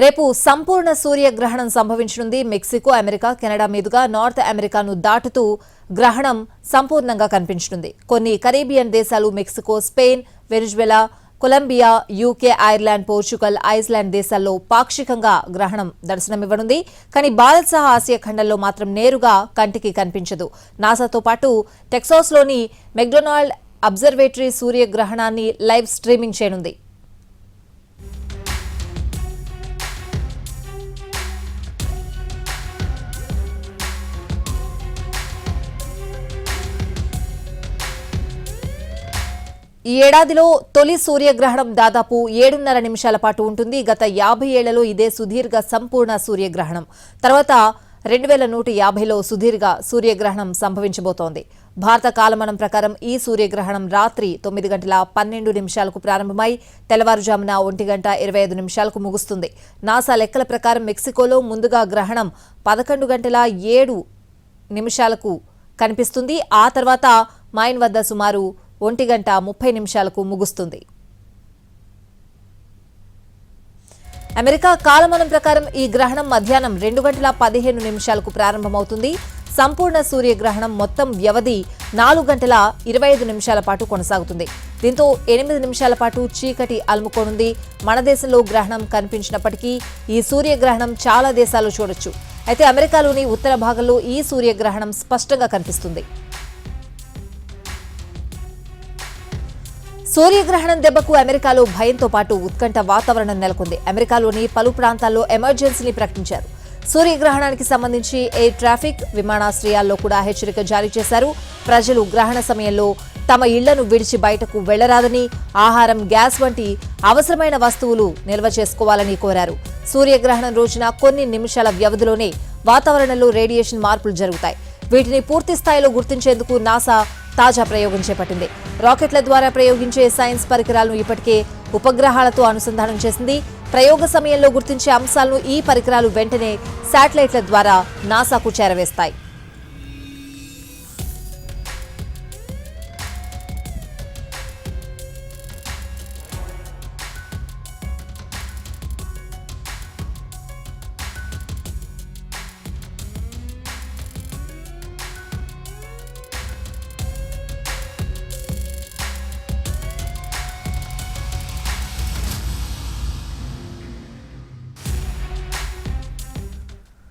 రేపు సంపూర్ణ సూర్యగ్రహణం సంభవించనుంది. మెక్సికో అమెరికా కెనడా మీదుగా నార్త్ అమెరికాను దాటుతూ గ్రహణం సంపూర్ణంగా కనిపించనుంది. కొన్ని కరేబియన్ దేశాలు Mexico Spain Venezuela Colombia UK Ireland Portugal Iceland దేశాల్లో పాక్షికంగా గ్రహణం దర్శనమివ్వనుంది. కానీ భారత్ సహా ఆసియా ఖండంలో మాత్రం నేరుగా కంటికి కనిపించదు. నాసాతో పాటు టెక్సాస్లోని మెక్డొనాల్డ్ అబ్జర్వేటరీ సూర్యగ్రహణాన్ని లైవ్ స్ట్రీమింగ్ చేయనుంది. ఈ ఏడాదిలో తొలి సూర్యగ్రహణం దాదాపు ఏడున్నర నిమిషాల పాటు ఉంటుంది. గత యాభై ఏళ్ళలో ఇదే సుదీర్ఘ సంపూర్ణ సూర్యగ్రహణం. తర్వాత రెండు వేల నూట యాభైలో సుదీర్ఘ సూర్యగ్రహణం సంభవించబోతోంది. భారత కాలమానం ప్రకారం ఈ సూర్యగ్రహణం రాత్రి తొమ్మిది గంటల పన్నెండు నిమిషాలకు ప్రారంభమై తెల్లవారుజామున ఒంటి గంట ఇరవై ఐదు నిమిషాలకు ముగుస్తుంది. నాసా లెక్కల ప్రకారం మెక్సికోలో ముందుగా గ్రహణం పదకొండు గంటల ఏడు నిమిషాలకు కనిపిస్తుంది. ఆ తర్వాత మైన్ వద్ద సుమారు ఒంటి గంట ముప్పై నిమిషాలకు ముగుస్తుంది. అమెరికా కాలమానం ప్రకారం ఈ గ్రహణం మధ్యాహ్నం రెండు గంటల పదిహేను నిమిషాలకు ప్రారంభమవుతుంది. సంపూర్ణ సూర్యగ్రహణం మొత్తం వ్యవధి నాలుగు గంటల ఇరవై ఐదు నిమిషాల పాటు కొనసాగుతుంది. దీంతో ఎనిమిది నిమిషాల పాటు చీకటి అలుముకోనుంది. మన దేశంలో గ్రహణం కనిపించినప్పటికీ ఈ సూర్యగ్రహణం చాలా దేశాలు చూడొచ్చు. అయితే అమెరికాలోని ఉత్తర భాగంలో ఈ సూర్యగ్రహణం స్పష్టంగా కనిపిస్తుంది. సూర్యగ్రహణం దెబ్బకు అమెరికాలో భయంతో పాటు ఉత్కంఠ వాతావరణం నెలకొంది. అమెరికాలోని పలు ప్రాంతాల్లో ఎమర్జెన్సీని ప్రకటించారు. సూర్యగ్రహణానికి సంబంధించి ఎయిర్ ట్రాఫిక్ విమానాశ్రయాల్లో కూడా హెచ్చరిక జారీ చేశారు. ప్రజలు గ్రహణ సమయంలో తమ ఇళ్ళను విడిచి బయటకు వెళ్ళరాదని ఆహారం గ్యాస్ వంటి అవసరమైన వస్తువులు నిల్వ చేసుకోవాలని కోరారు. సూర్యగ్రహణం రోజున కొన్ని నిమిషాల వ్యవధిలోనే వాతావరణంలో రేడియేషన్ మార్పులు జరుగుతాయి. వీటిని పూర్తి స్థాయిలో గుర్తించేందుకు నాసా తాజా ప్రయోగం చేపట్టింది రాకెట్ల ద్వారా ప్రయోగించే సైన్స్ పరికరాలను ఇప్పటికే ఉపగ్రహాలతో అనుసంధానం చేసింది. ప్రయోగ సమయంలో గుర్తించే అంశాలను ఈ పరికరాలు వెంటనే శాటిలైట్ల ద్వారా నాసాకు చేరవేస్తాయి.